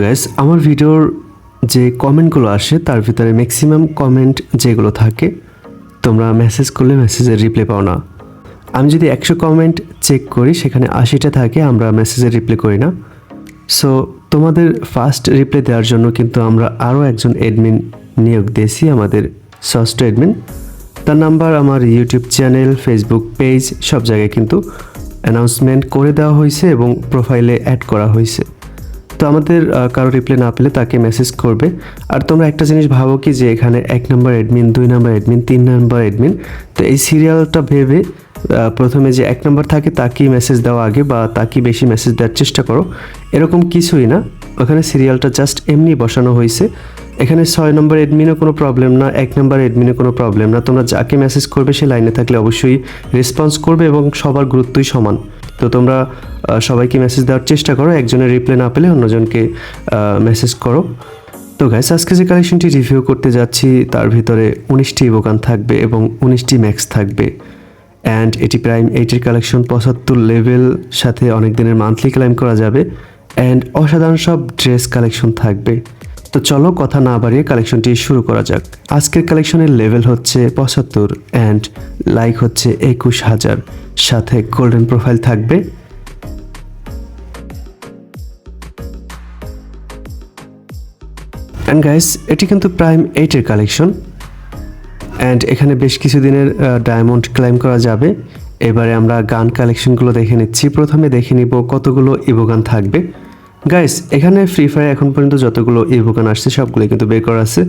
Gas আমার ভিডিওর যে কমেন্টগুলো আসে, তার ভিতরে ম্যাক্সিমাম কমেন্ট যেগুলো থাকে, তোমরা মেসেজ করলে মেসেজের রিপ্লাই পাও না। আমি যদি একশো কমেন্ট চেক করি, সেখানে আশিটা থাকে, আমরা মেসেজের রিপ্লাই করি না। সো তোমাদের ফার্স্ট রিপ্লাই দেওয়ার জন্য কিন্তু আমরা আরও একজন অ্যাডমিন নিয়োগ দিয়েছি, আমাদের ষষ্ঠ অ্যাডমিন তার নাম্বার আমার ইউটিউব চ্যানেল ফেসবুক পেজ সব জায়গায় কিন্তু অ্যানাউন্সমেন্ট করে দেওয়া হয়েছে এবং প্রোফাইলে অ্যাড করা হয়েছে। তো আমাদের কারও রিপ্লাই না পেলে তাকে মেসেজ করবে। আর তোমরা একটা জিনিস ভাবো কি যে এখানে এক নম্বর অ্যাডমিন দুই নম্বর অ্যাডমিন তিন নম্বর অ্যাডমিন তো এই সিরিয়ালটা ভেবে প্রথমে যে এক নম্বর থাকে তাকেই মেসেজ দেওয়া আগে বা তাকেই বেশি মেসেজ দেওয়ার চেষ্টা করো। এরকম কিছুই না। ওখানে সিরিয়ালটা জাস্ট এমনি বসানো হয়েছে। এখানে ছয় নম্বর অ্যাডমিনও কোনো প্রবলেম না, এক নম্বর অ্যাডমিনও কোনো প্রবলেম না। তোমরা যাকে মেসেজ করবে সে লাইনে থাকলে অবশ্যই রেসপন্স করবে এবং সবার গুরুত্বই সমান। তো তোমরা সবাইকে মেসেজ দেওয়ার চেষ্টা করো, একজনের রিপ্লাই না পেলে অন্যজনকে মেসেজ করো। তো গাইস আজকে যে কালেকশনটি রিভিউ করতে যাচ্ছি, তার ভিতরে উনিশটি ইবোগান থাকবে এবং উনিশটি ম্যাক্স থাকবে। অ্যান্ড এটি প্রাইম এইটির কালেকশন পঁচাত্তর লেভেল সাথে অনেক দিনের মান্থলি ক্লাইম করা যাবে। অ্যান্ড অসাধারণ সব ড্রেস কালেকশন থাকবে। তো চলো কথা না বাড়িয়ে কালেকশনটি শুরু করা যাক। আজকের কালেকশনের লেভেল হচ্ছে পঁচাত্তর অ্যান্ড লাইক হচ্ছে একুশ হাজার। সাথে গোল্ডেন প্রোফাইল থাকবে। অ্যান্ড গাইস এটি কিন্তু প্রাইম এইটের কালেকশন অ্যান্ড এখানে বেশ কিছু দিনের ডায়মন্ড ক্লাইম করা যাবে। এবারে আমরা গান কালেকশনগুলো দেখে নিচ্ছি। প্রথমে দেখে নিব কতগুলো ইভোগান থাকবে। গাইস এখানে ফ্রি ফায়ার এখন পর্যন্ত যতগুলো ইভোগান আসছে, সবগুলোই কিন্তু বের করা আছে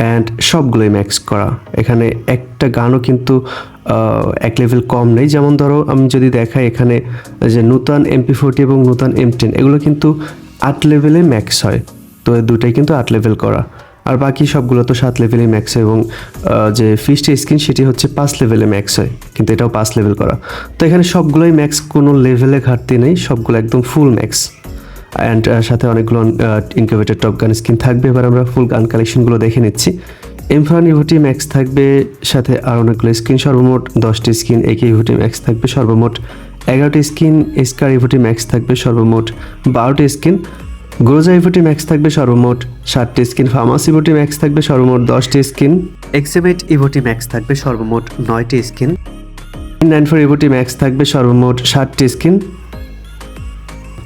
অ্যান্ড সবগুলোই ম্যাক্স করা। এখানে একটা গানও কিন্তু এক লেভেল কম নেই। যেমন ধরো, আমি যদি দেখাই এখানে যে নূতন এমপি ফোরটি এবং নূতন এম টেন এগুলো কিন্তু আট লেভেলে ম্যাক্স হয়। তো দুটাই কিন্তু আট লেভেল করা। আর বাকি সবগুলো তো সাত লেভেলে ম্যাক্স হয় এবং যে ফিস্ট স্কিন সেটি হচ্ছে পাঁচ লেভেলে ম্যাক্স হয়, কিন্তু এটাও পাঁচ লেভেল করা। তো এখানে সবগুলোই ম্যাক্স কোনো লেভেলে ঘাটতি নেই, সবগুলো একদম ফুল ম্যাক্স অ্যান্ড সাথে অনেকগুলো ইনকিউবেটেড টপ গান স্কিন থাকবে। এবার আমরা ফুল গান কালেকশনগুলো দেখে নিচ্ছি। এমফান ইভোটি ম্যাক্স থাকবে, সাথে আর অনেকগুলো স্কিন সর্বমোট দশটি স্কিন একে ইভোটি ম্যাক্স থাকবে, সর্বমোট এগারোটি স্কিন স্কার ইভোটি ম্যাক্স থাকবে, সর্বমোট বারোটি স্কিন গ্রোজা ইভোটি ম্যাক্স থাকবে, সর্বমোট ষাটটি স্কিন ফার্মাস ইভোটি ম্যাক্স থাকবে, সর্বমোট দশটি স্কিন এক্সিবিট ইভোটি ম্যাক্স থাকবে, সর্বমোট নয়টি স্কিন নাইন ফোর ইভোটি ম্যাক্স থাকবে, সর্বমোট ষাটটি স্কিন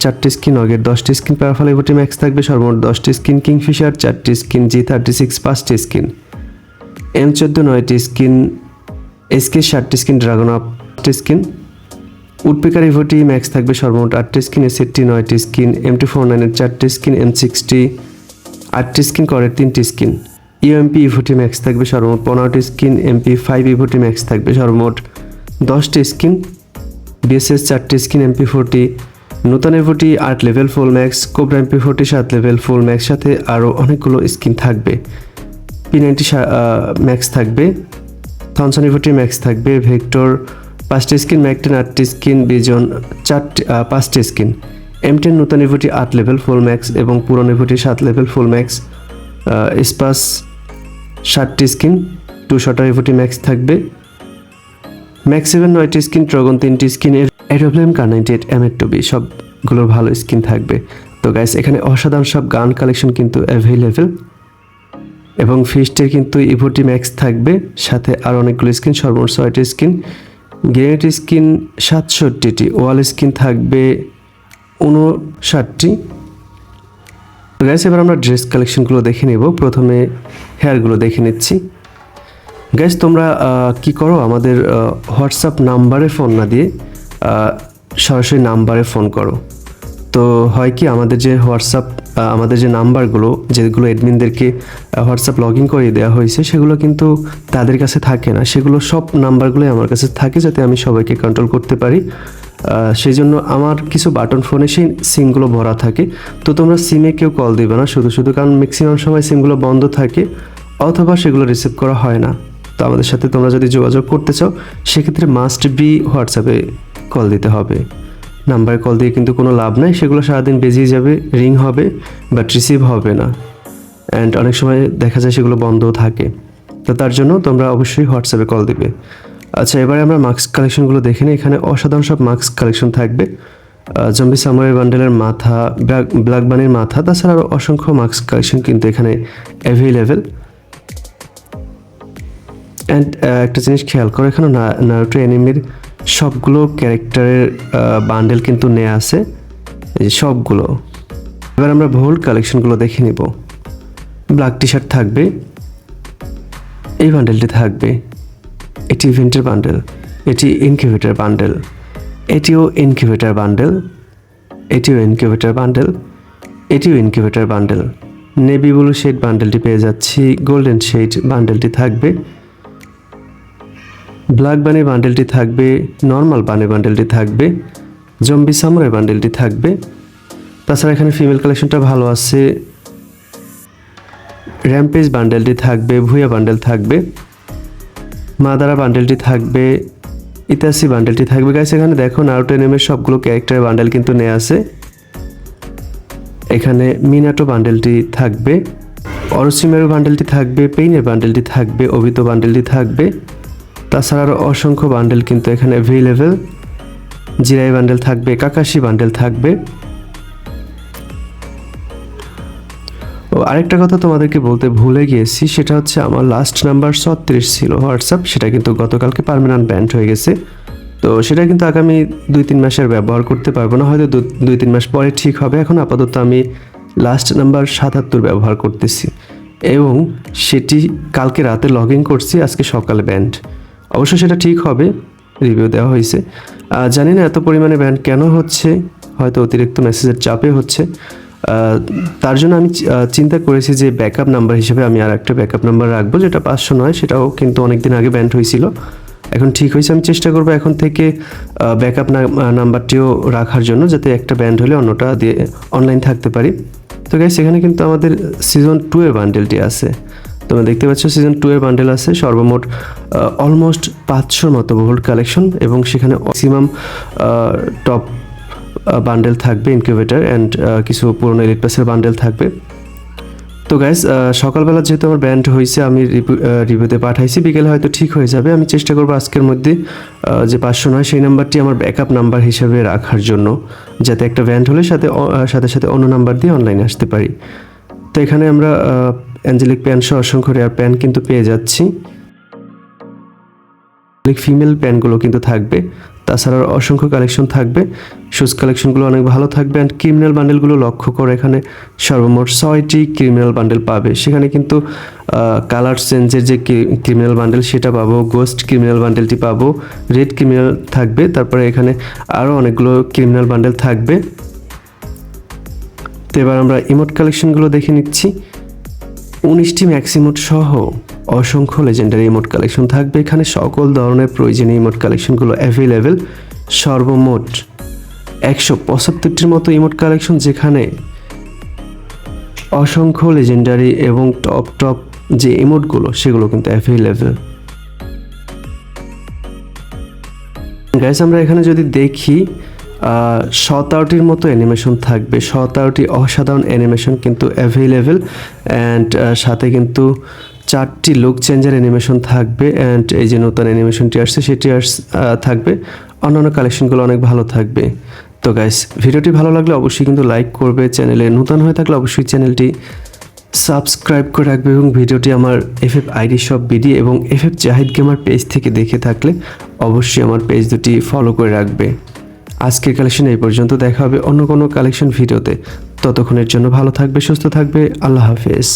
চারটি স্কিন, অগের দশটি স্কিন প্যারাফল ইভোটি ম্যাক্স থাকবে, সর্বমোট দশটি স্কিন, কিংফিশার, চারটি স্কিন জি থার্টি সিক্স, পাঁচটি স্কিন। এম চোদ্দ, নয়টি স্কিন, এসকে ষাটটি স্কিন, ড্রাগন আটটি স্কিন। উডপিকার ইভোটি ম্যাক্স থাকবে, সর্বমোট আটটি স্কিন এসএটটি নয়টি স্কিন, এম টু ফোর নাইনের চারটি স্কিন, এম সিক্সটি আটটি স্কিন, করের তিনটি স্কিন। ইউএমপি ইভোটি ম্যাক্স থাকবে, সর্বমোট পনেরোটি স্কিন, এমপি ফাইভ ইভোটি ম্যাক্স থাকবে, সর্বমোট দশটি স্কিন। বিএসএস চারটি স্কিন, এমপি ফোরটি নতুন এভোটি আট level full max cobra MP forty সাত লেভেল ফুল ম্যাক্স সাথে আরও অনেকগুলো স্কিন থাকবে। পি নাইনটি ম্যাক্স থাকবে। থনসন ইভোটি ম্যাক্স থাকবে ভেক্টর পাঁচটি স্কিন ম্যাকটেন আটটি স্কিন বিজন চারটি পাঁচটি স্কিন এম টেন নতুন ইভোটি আট লেভেল ফুল ম্যাক্স এবং পুরনো ইভোটি সাত লেভেল ফুল ম্যাক্স স্পাস ষাটটি স্কিন টু শটার ইভোটি ম্যাক্স থাকবে। ম্যাক্স সেভেন নয়টি স্কিন ড্রাগন তিনটি skin aeroplane car ninety eight M এর টুবি সবগুলোর ভালো স্কিন থাকবে। তো গাইস এখানে অসাধারণ সব গান কালেকশন কিন্তু অ্যাভেলেবেল এবং ফিস্টের কিন্তু ইভোটি ম্যাক্স থাকবে, সাথে আর অনেকগুলো স্কিন সর্বমোট ছয়টি স্কিন গ্রেনেড স্কিন সাতষট্টিটি ওয়াল স্কিন থাকবে উনষাটটি তো গ্যাস এবার আমরা ড্রেস কালেকশনগুলো দেখে নেব। প্রথমে হেয়ারগুলো দেখে নিচ্ছি। গ্যাস তোমরা কি করো? আমাদের হোয়াটসঅ্যাপ নাম্বারে ফোন না দিয়ে সরাসরি নাম্বারে ফোন করো। তো হয় কি আমাদের যে হোয়াটসঅ্যাপ আমাদের যে নাম্বারগুলো, যেগুলো এডমিনদেরকে হোয়াটসঅ্যাপ লগ ইন করিয়ে দেওয়া হয়েছে, সেগুলো কিন্তু তাদের কাছে থাকে না। সেগুলো সব নাম্বারগুলোই আমার কাছে থাকে যাতে আমি সবাইকে কন্ট্রোল করতে পারি। সেই জন্য আমার কিছু বাটন ফোনে সেই সিমগুলো ভরা থাকে। তো তোমরা সিমে কেউ কল দিবে না, শুধু শুধু কারণ ম্যাক্সিমাম সময় সিমগুলো বন্ধ থাকে, অথবা সেগুলো রিসিভ করা হয় না। তো আমাদের সাথে তোমরা যদি যোগাযোগ করতে চাও, সেক্ষেত্রে মাস্ট বি হোয়াটসঅ্যাপে কল দিতে হবে। নাম্বারে কল দিয়ে কিন্তু কোনো লাভ নাই, সেগুলো সারাদিন বেজিয়ে যাবে রিং হবে বাট রিসিভ হবে না। অ্যান্ড অনেক সময় দেখা যায় সেগুলো বন্ধও থাকে। তো তার জন্য তোমরা অবশ্যই হোয়াটসঅ্যাপে কল দিবে। আচ্ছা এবারে আমরা মাস্ক কালেকশনগুলো দেখে নিই। এখানে অসাধারণ সব মাস্ক কালেকশন থাকবে। জম্বি সামুরাই বান্ডেলের মাথা ব্ল্যাক ব্ল্যাক বানির মাথা, তাছাড়া আরও অসংখ্য মাস্ক কালেকশন কিন্তু এখানে অ্যাভেলেবেল অ্যান্ড একটা জিনিস খেয়াল করো, এখানে না নারুটো অ্যানিমির সবগুলো ক্যারেক্টারের বান্ডেল কিন্তু নেওয়া আছে। এই যে সবগুলো। এবার আমরা ভোল্ড কালেকশনগুলো দেখে নিব। ব্ল্যাক টি শার্ট থাকবে। এই বান্ডেলটি থাকবে। এটি ইভেন্টের বান্ডেল এটি ইনকিউবেটার বান্ডেল এটিও ইনকিউবেটার বান্ডেল এটিও ইনকিউবেটার বান্ডেল এটিও incubator bundle navy blue shade বান্ডেলটি পেয়ে যাচ্ছি গোল্ডেন শেড বান্ডেলটি থাকবে। ব্ল্যাক বানি বান্ডেলটি থাকবে, নর্মাল বানি বান্ডেলটি থাকবে, জম্বি সামুরাই বান্ডেলটি থাকবে। তাছাড়া এখানে ফিমেল কালেকশনটা ভালো আছে। র্যাম্পেজ বান্ডেলটি থাকবে ভুয়া বান্ডেল থাকবে, মাদারা বান্ডেলটি থাকবে, ইতাসি বান্ডেলটি থাকবে। গাইস এখানে দেখো নারুটো নেমের সবগুলো ক্যারেক্টারের বান্ডেল কিন্তু নেওয়া আছে। এখানে মিনাটো বান্ডেলটি থাকবে অরসিমেরু বান্ডেলটি থাকবে পেইনের বান্ডেলটি থাকবে অভিত বান্ডেলটি থাকবে। তাছাড়া আরও অসংখ্য বান্ডেল কিন্তু এখানে অ্যাভেলেবেল জিরাই বান্ডেল থাকবে, কাকাশি বান্ডেল থাকবে। ও, আরেকটা কথা তোমাদেরকে বলতে ভুলে গিয়েছি, সেটা হচ্ছে আমার লাস্ট নাম্বার ছত্রিশ ছিল হোয়াটসঅ্যাপ সেটা কিন্তু গতকালকে পারমানেন্ট ব্যান্ড হয়ে গেছে। তো সেটা কিন্তু আগামী দুই তিন মাসের ব্যবহার করতে পারব না, হয়তো দুই তিন মাস পরে ঠিক হবে। এখন আপাতত আমি লাস্ট নাম্বার সাতাত্তর ব্যবহার করতেছি। এবং সেটি কালকে রাতে লগ ইন করছি, আজকে সকালে ব্যান্ড অবশ্য সেটা ঠিক হবে রিভিউ দেওয়া হয়েছে। জানি না এত পরিমাণে ব্যান্ড কেন হচ্ছে, হয়তো অতিরিক্ত মেসেজের চাপে হচ্ছে। তার জন্য আমি চিন্তা করেছি যে ব্যাকআপ নাম্বার হিসেবে আমি আর একটা ব্যাকআপ নাম্বার রাখব, যেটা পাঁচশো নয়, সেটাও কিন্তু অনেক দিন আগে ব্যান্ড হয়েছিল। এখন ঠিক হয়েছে, আমি চেষ্টা করব এখন থেকে ব্যাকআপ নাম্বারটিও রাখার জন্য, যাতে একটা ব্যান্ড হলে অন্যটা দিয়ে অনলাইন থাকতে পারি। তো গাইস এখানে কিন্তু আমাদের সিজন টু এর বান্ডেলটি আছে। তোমরা দেখতে পাচ্ছ সিজন টু এর বান্ডেল আছে সর্বমোট অলমোস্ট পাঁচশোর মতো ভোল্ট কালেকশন এবং সেখানে ম্যাক্সিমাম টপ বান্ডেল থাকবে ইনকিউবেটার অ্যান্ড কিছু পুরনো এলিট বান্ডেল থাকবে। তো গাইজ সকালবেলা যেহেতু আমার ব্যান্ড হয়েছে, আমি রিভিউতে পাঠাইছি, বিকেলে হয়তো ঠিক হয়ে যাবে। আমি চেষ্টা করব আজকের মধ্যে যে পাঁচশো নয়, সেই নাম্বারটি আমার ব্যাকআপ নাম্বার হিসেবে রাখার জন্য, যাতে একটা ব্যান্ড হলে সাথে সাথে সাথে অন্য নাম্বার দিয়ে অনলাইনে আসতে পারি। তো এখানে আমরা অ্যাঞ্জেলিক প্যান সহ অসংখ্য রেয়ার প্যান কিন্তু পেয়ে যাচ্ছি। ফিমেল প্যান্টগুলো কিন্তু থাকবে। তাছাড়া অসংখ্য কালেকশন থাকবে। শুজ কালেকশনগুলো অনেক ভালো থাকবে অ্যান্ড ক্রিমিনাল বান্ডেলগুলো লক্ষ্য করে এখানে সর্বমোট ছয়টি ক্রিমিনাল বান্ডেল পাবে। সেখানে কিন্তু কালার চেঞ্জের যে ক্রিমিনাল বান্ডেল সেটা পাবো গোস্ট ক্রিমিনাল বান্ডেলটি পাবো রেড ক্রিমিনাল থাকবে। তারপরে এখানে আরও অনেকগুলো ক্রিমিনাল বান্ডেল থাকবে। তো এবার আমরা ইমোট কালেকশনগুলো দেখে নিচ্ছি। উনিশটি ম্যাক্সিমোট সহ অসংখ্য লেজেন্ডারি ইমোট কালেকশন থাকবে। এখানে সকল ধরনের প্রয়োজনীয় ইমোট কালেকশনগুলো অ্যাভেলেবেল সর্বমোট একশো পঁচাত্তরটির মতো ইমোট কালেকশন যেখানে অসংখ্য লেজেন্ডারি এবং টপ টপ যে ইমোটগুলো সেগুলো কিন্তু অ্যাভেলেবেল গাইস আমরা এখানে যদি দেখি সতেরোটির মতো অ্যানিমেশন থাকবে। সতেরোটি অসাধারণ অ্যানিমেশন কিন্তু অ্যাভেলেবেল অ্যান্ড সাথে কিন্তু চারটি লুক চেঞ্জার অ্যানিমেশন থাকবে অ্যান্ড এই যে নতুন অ্যানিমেশনটি আসছে সেটি আস থাকবে। অন্যান্য কালেকশনগুলো অনেক ভালো থাকবে। তো গাইস ভিডিওটি ভালো লাগলে অবশ্যই কিন্তু লাইক করবে। চ্যানেলে নতুন হয়ে থাকলে অবশ্যই চ্যানেলটি সাবস্ক্রাইব করে রাখবে এবং ভিডিওটি আমার এফ এফ আইডি সব বিডি এবং F F Zahid gamer page থেকে দেখে থাকলে অবশ্যই আমার পেজ দুটি ফলো করে রাখবে। আজকের কালেকশন এই পর্যন্ত দেখা হবে অন্য কোনো কালেকশন ভিডিওতে ততক্ষণের জন্য ভালো থাকবে, সুস্থ থাকবে, আল্লাহ হাফেজ।